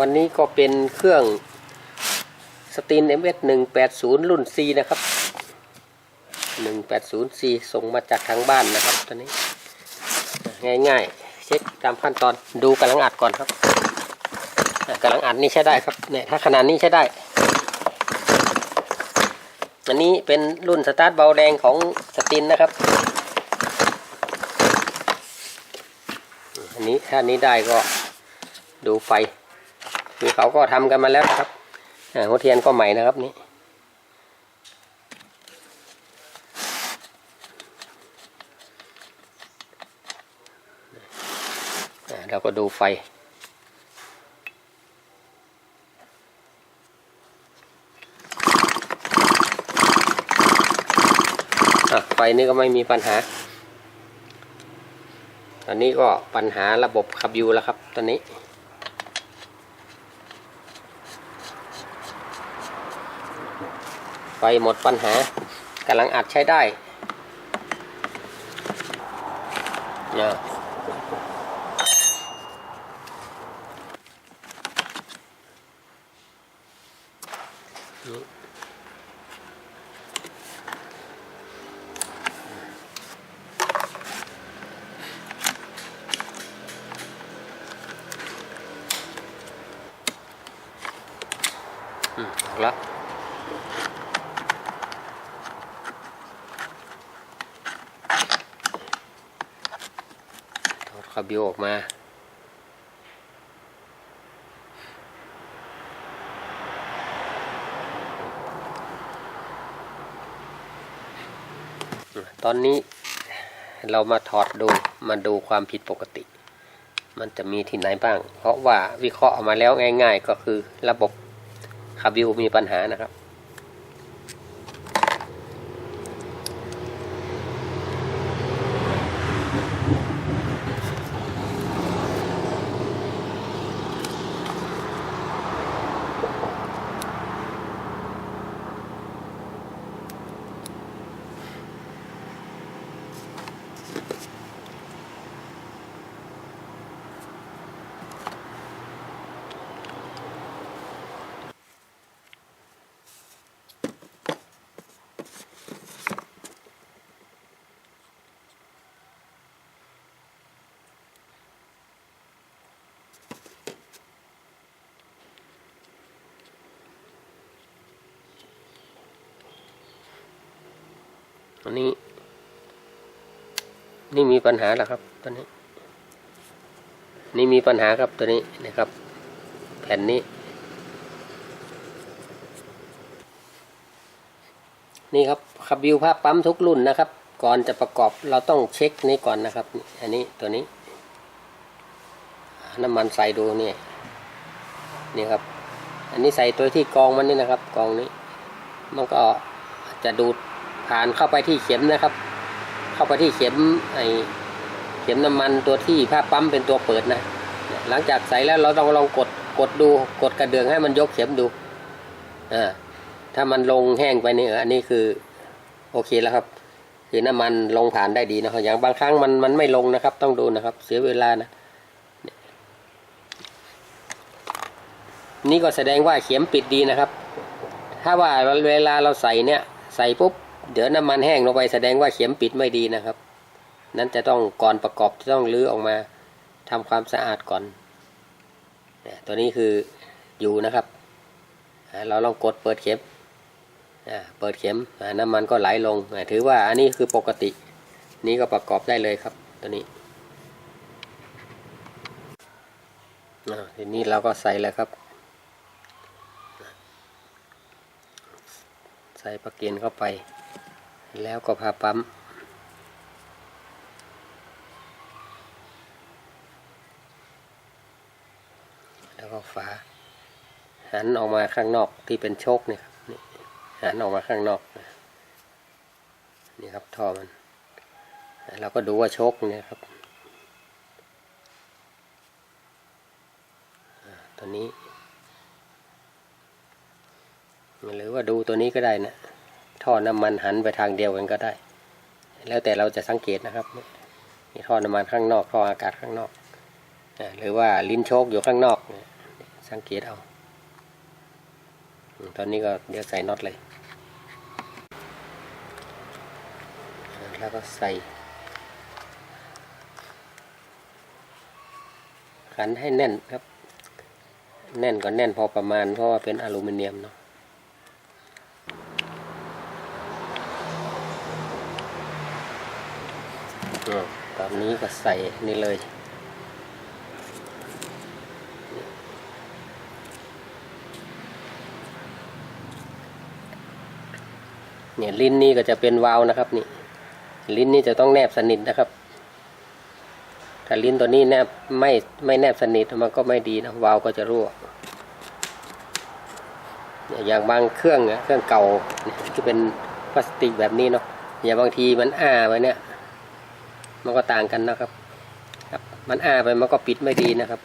วันนี้ก็เป็นเครื่องสตีน MS 180 รุ่น C นะครับ 180 C ส่งมาจากทางบ้านนะครับตอนนี้ ง่ายๆ เช็คตามขั้นตอนดูกำลังอัดก่อนครับกำลังอัดนี่ใช้ได้ครับเนี่ยถ้าขนาดนี้ใช้ได้ อันนี้เป็นรุ่นสตาร์ทเบาแดงของสตินนะครับ อันนี้ถ้านี้ได้ก็ดูไฟ คือเขาก็ทำกันมาแล้วนะครับหัวเทียนก็ใหม่นะครับนี่เราก็ดูไฟไฟนี่ก็ไม่มีปัญหา ตอนนี้ก็ปัญหาระบบขับยูแล้วครับ ตอนนี้ ฟหมดปัญหากำลังอัดใช้ได้เนี่ยอืมอแล้ว ถอด คาบิวออกมา ตอนนี้เรามาถอดดูมาดูความผิดปกติ มันจะมีที่ไหนบ้าง เพราะว่าวิเคราะห์ออกมาแล้วง่าย ๆ ก็คือระบบคาบิวมีปัญหานะครับ อันนี้ นี่มีปัญหาแล้วครับ ตัวนี้ นี่มีปัญหาครับตัวนี้นะครับ แผ่นนี้ นี่ครับขับวิวภาพปั๊มทุกรุ่นนะครับ ก่อนจะประกอบเราต้องเช็คนี้ก่อนนะครับ อันนี้ตัวนี้ น้ำมันใส่ดูนี่นี่ครับ อันนี้ใส่ตัวที่กองมันนี่นะครับ กองนี้ มันก็จะดูด ผ่านเข้าไปที่เข็มนะครับ เข้าไปที่เข็มไอเข็มน้ำมันตัวที่ผ้าปั๊มเป็นตัวเปิดนะ หลังจากใส่แล้วเราต้องลองกดกดดูกดกระเดื่องให้มันยกเข็มดูอ่าถ้ามันลงแห้งไปนี่อันนี้คือโอเคแล้วครับคือน้ำมันลงผ่านได้ดีนะครับอย่างบางครั้งมันมันไม่ลงนะครับ ต้องดูนะครับ เสียเวลานะนี่ยนี่ก็แสดงว่าเข็มปิดดีนะครับ ถ้าว่าเวลาเราใส่เนี่ย ใส่ปุ๊บ เดี๋ยวน้ำมันแห้งลงไปแสดงว่าเข็มปิดไม่ดีนะครับ นั้นจะต้องก่อนประกอบจะต้องรื้อออกมาทำความสะอาดก่อน ตัวนี้คืออยู่นะครับ เราลองกดเปิดเข็มเปิดเข็มน้ำมันก็ไหลลง ถือว่าอันนี้คือปกติ นี่ก็ประกอบได้เลยครับ ตัวนี้ทีนี้เราก็ใส่แล้วครับ ใส่ปลั๊กอินเข้าไป แล้วก็พาปั๊ม แล้วก็ฝาหันออกมาข้างนอกที่เป็นโชคเนี่ยครับนี่หันออกมาข้างนอกนี่ครับท่อมันเราก็ดูว่าโชคเนี่ยครับตัวนี้หรือว่าดูตัวนี้ก็ได้นะ ท่อน้ำมันหันไปทางเดียวกันก็ได้ แล้วแต่เราจะสังเกตนะครับนี่ท่อน้ำมันข้างนอกท่ออากาศข้างนอกหรือว่าลิ้นโชคอยู่ข้างนอก สังเกตเอา ตอนนี้ก็เดี๋ยวใส่น็อตเลย แล้วก็ใส่ขันให้แน่นครับ แน่นก็แน่นพอประมาณเพราะว่าเป็นอลูมิเนียมเนาะ อ่าตอนนี้ก็ใส่นี่เลย เนี่ยลิ้นนี่ก็จะเป็นวาล์วนะครับนี่ ลิ้นนี่จะต้องแนบสนิทนะครับ ถ้าลิ้นตัวนี้แนบไม่ไม่แนบสนิทมันก็ไม่ดีนะวาล์วก็จะรั่วเนี่ยอย่างบางเครื่องเนี่ยเครื่องเก่าที่เป็นพลาสติกแบบนี้เนาะอย่างบางทีมันอ้าไปเนี่ย มันก็ต่างกันนะครับครับ มันอ้าไปมันก็ปิดไม่ดีนะครับ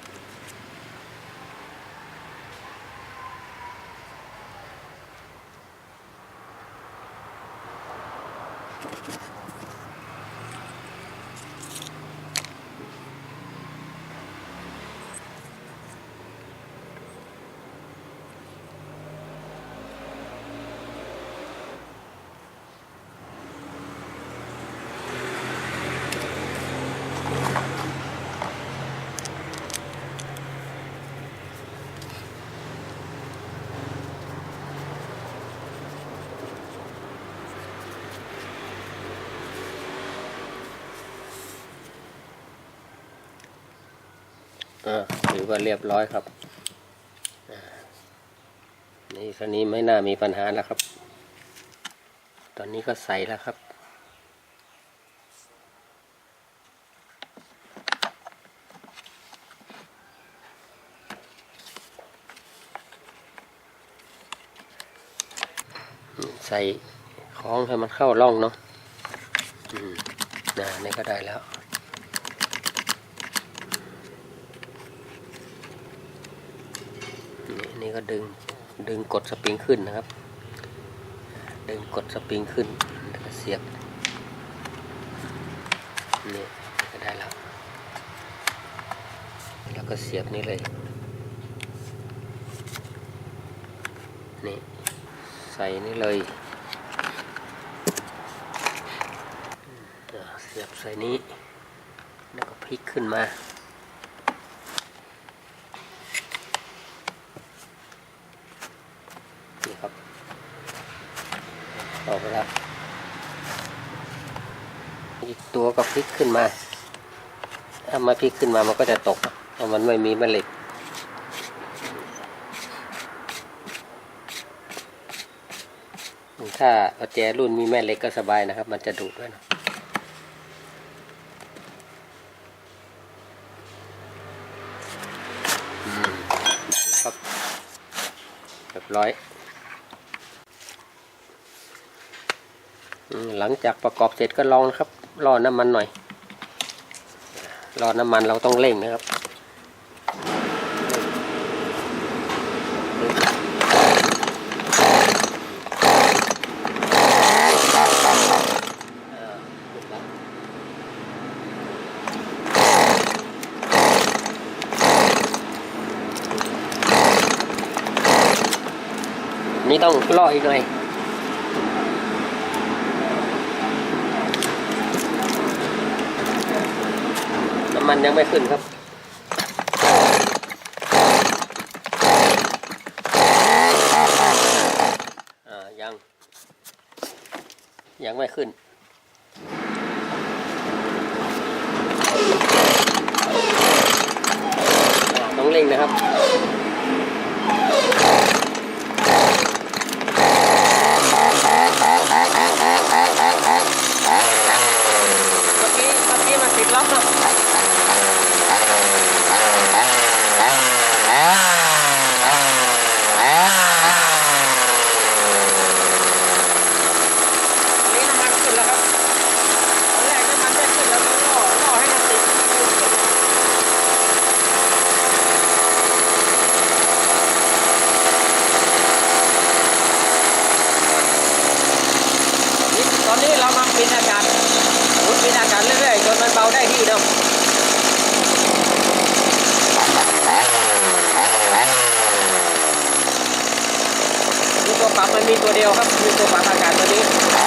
อ่าถือว่าเรียบร้อยครับ นี่คันนี้ไม่น่ามีปัญหาแล้วครับ ตอนนี้ก็ใส่แล้วครับใส่คล้องให้มันเข้าร่องเนาะนะนี่ก็ได้แล้ว นี่นี่ก็ ดึงดึงกดสปริงขึ้นนะครับ ดึงกดสปริงขึ้นแล้วเสียบนี่ก็ได้แล้วแล้วก็เสียบนี่เลยนี่ใส่นี่เลยเสียบใส่นี้แล้วก็พลิกขึ้นมา นี่ครับ แล้วอีกตัวก็พลิกขึ้นมา ถ้ามาพลิกขึ้นมามันก็จะตกเพราะมันไม่มีแม่เหล็กถ้าเอาแจรุ่นมีแม่เหล็กก็สบายนะครับ มันจะดูดด้วยนะครับเรียบร้อยอืม หลังจากประกอบเสร็จก็ลองนะครับรอน้ำมันหน่อยรอน้ำมันเราต้องเร่งนะครับนี่ต้องรออีกหน่อย มันยังไม่ขึ้นครับอ่ายัง ยังไม่ขึ้นต้องเร่งนะครับเมื่อกี้เมื่อกี้มันติดล็อกเนาะนี่น้ำมันขึ้นแล้วครับตอนแรกน้ำมันไม่ขึ้นแล้วก็ล่อล่อให้มันติด มีตัวเดียวครับมีตัวปรับอากาศตัวนี้อ่า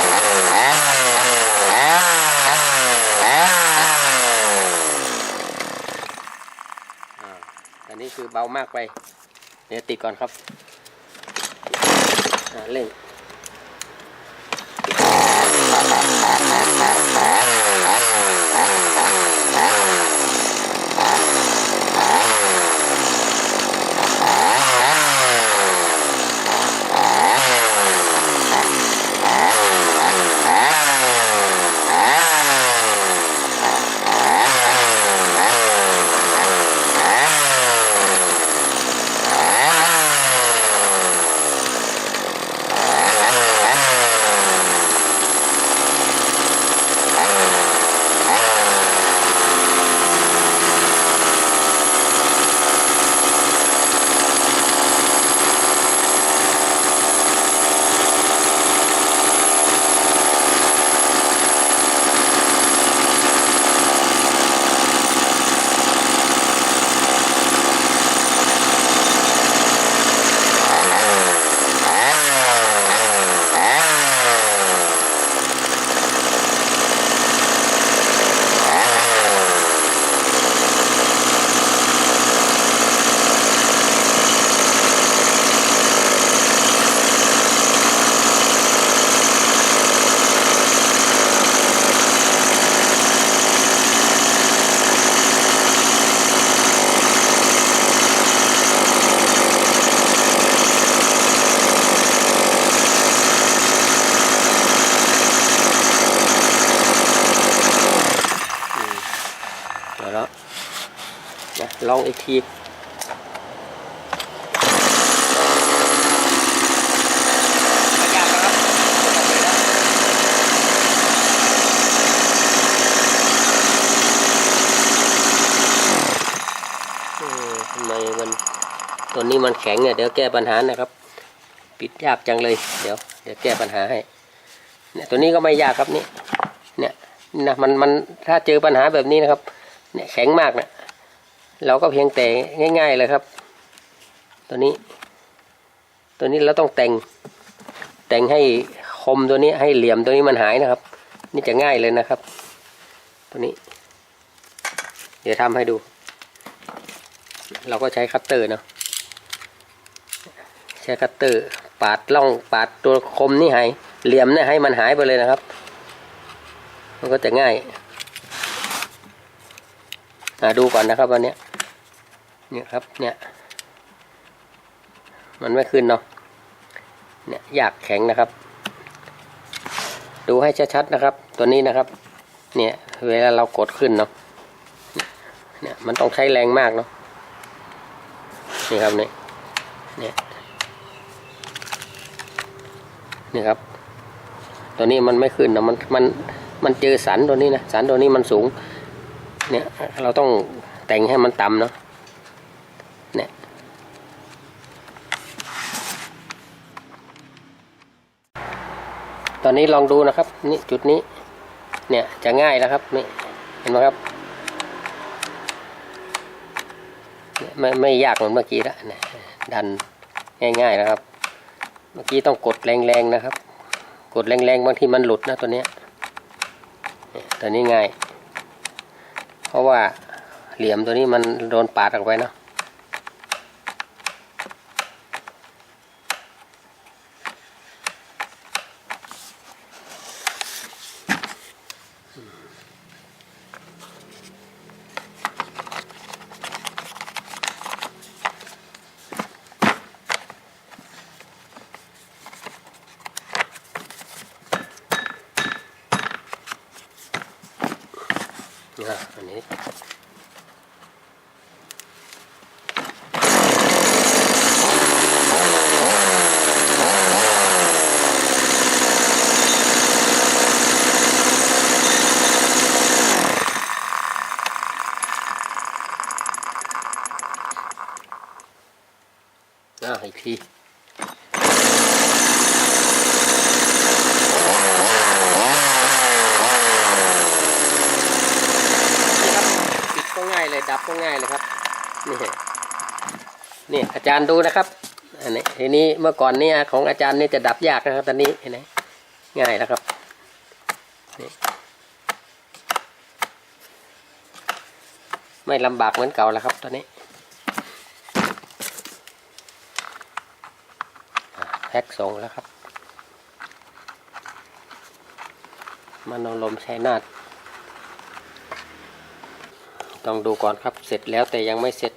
อันนี้คือเบามากไป เดี๋ยวติดก่อนครับเร่งเแล้วนะลองอีกทีไม่ยากนะครับเออทำไมมันตัวนี้มันแข็งเนี่ยเดี๋ยวแก้ปัญหานะครับ ปิดยากจังเลย เดี๋ยวเดี๋ยวแก้ปัญหาให้เนี่ยตัวนี้ก็ไม่ยากครับนี่เนี่ยนี่นะมันมันถ้าเจอปัญหาแบบนี้นะครับ เนี่ยแข็งมากนะเราก็เพียงแต่ง่าย ๆเลยครับ ตัวนี้ ตัวนี้เราต้องแต่ง แต่งให้คมตัวนี้ให้เหลี่ยมตัวนี้มันหายนะครับ นี่จะง่ายเลยนะครับ ตัวนี้ เดี๋ยวทำให้ดู เราก็ใช้คัตเตอร์เนาะใช้คัตเตอร์ปาดล่องปาดตัวคมนี่หายเหลี่ยมนี่ให้มันหายไปเลยนะครับ มันก็จะง่าย ดูก่อนนะครับวันนี้เนี่ยครับเนี่ย มันไม่ขึ้นเนาะเนี่ยอยากแข็งนะครับ ดูให้ชัดๆนะครับ ตัวนี้นะครับ เนี่ยเวลาเรากดขึ้นเนาะเนี่ยมันต้องใช้แรงมากเนาะนี่ครับเนี่ยเนี่ยนี่ครับ ตัวนี้มันไม่ขึ้นนะมันมันมันเจอสันตัวนี้นะสันตัวนี้มันสูง เนี่ยเราต้องแต่งให้มันต่ำเนาะเนี่ยตอนนี้ลองดูนะครับนี่จุดนี้ เนี่ยจะง่ายแล้วครับนี่เห็นไหมครับไม่ไม่ยากเหมือนเมื่อกี้แล้วนะดันง่ายๆนะครับ เมื่อกี้ต้องกดแรงๆนะครับ กดแรงๆบางทีมันหลุดนะตัวเนี้ยเนี่ยตัวนี้ง่าย เพราะว่าเหลี่ยมตัวนี้มันโดนปาดออกไปเนาะ อะอันนี้ อ่าอีกทีนี่ครับปิดก็ ง่ายเลยดับก็ง่ายเลยครับนี่นี่อาจารย์ดูนะครับอันนี้ทีนี้เมื่อก่อนเนี่ยของอาจารย์นี่จะดับยากนะครับ ตอนนี้เห็นไหมง่ายแล้วครับไม่ลำบากเหมือนเก่าแล้วครับตอนนี้แพ็คส่งแล้วครับมโนลมใชัยนาท ต้องดูก่อนครับ เสร็จแล้วแต่ยังไม่เสร็จ